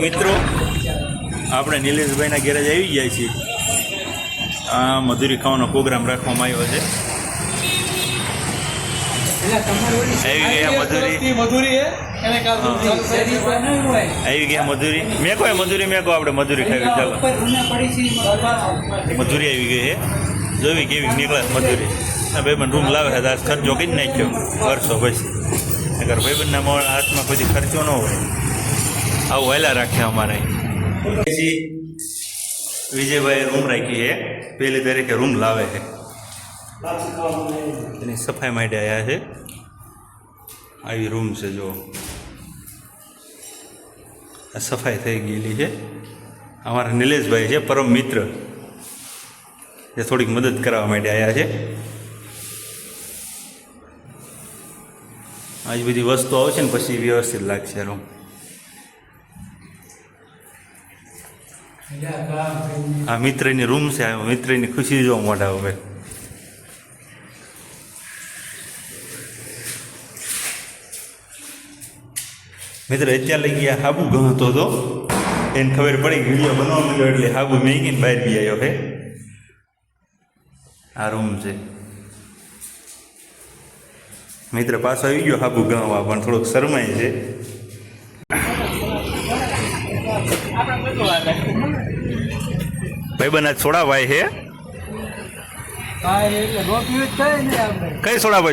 મિત્રો આપણે નિલેશભાઈના ગેરેજ આવી ગયા છીએ. આ મધુરી ખાવાનો પ્રોગ્રામ રાખવામાં આવ્યો છે. આવી ગયા મધુરી. મધુરી આવી ગયા મધુરી. મેં કોઈ મધુરી મેં કહો આપણે મધુરી ખાવી ચાલો. મધુરી આવી ગઈ છે. જોવી કેવી નીકળે મજૂરી મધુરી. આ ભાઈબંધ રૂમ લાવે છે ખર્ચો કરી નાખ્યો. વર્ષો પછી. અગર ભાઈબંધના મોં હાથમાં કોઈ ખર્ચો ન હોય. આવું વહેલા રાખ્યા અમારે. પછી વિજયભાઈ રૂમ રાખી છે. પહેલી તારીખે રૂમ લાવે છે. એની સફાઈ માટે આવ્યા છે. આવી રૂમ છે જો આ સફાઈ થઈ ગયેલી છે. અમારા નિલેશભાઈ છે, પરમ મિત્ર. જે થોડીક મદદ કરવા માટે આવ્યા છે. આવી બધી વસ્તુ આવશે ને પછી વ્યવસ્થિત લાગશે રૂમ આ મિત્રની રૂમ છે, આ મિત્રની ખુશી જોવા મોઢા હવે મિત્ર અત્યારે લઈ ગયા હાબુ ગણતો હતો. એને ખબર પડી વીડિયો બનાવવા મળ્યો એટલે હાબુ મેગીને બહાર બી આવ્યો હે. આ રૂમ છે. મિત્ર પાછો આવી ગયો હાબુ ગણવા, પણ થોડોક શરમાય છે. ભાઈ છે? હા એટલે રોટ યુઝ થાય ને આપણે કઈ સોડા ભાઈ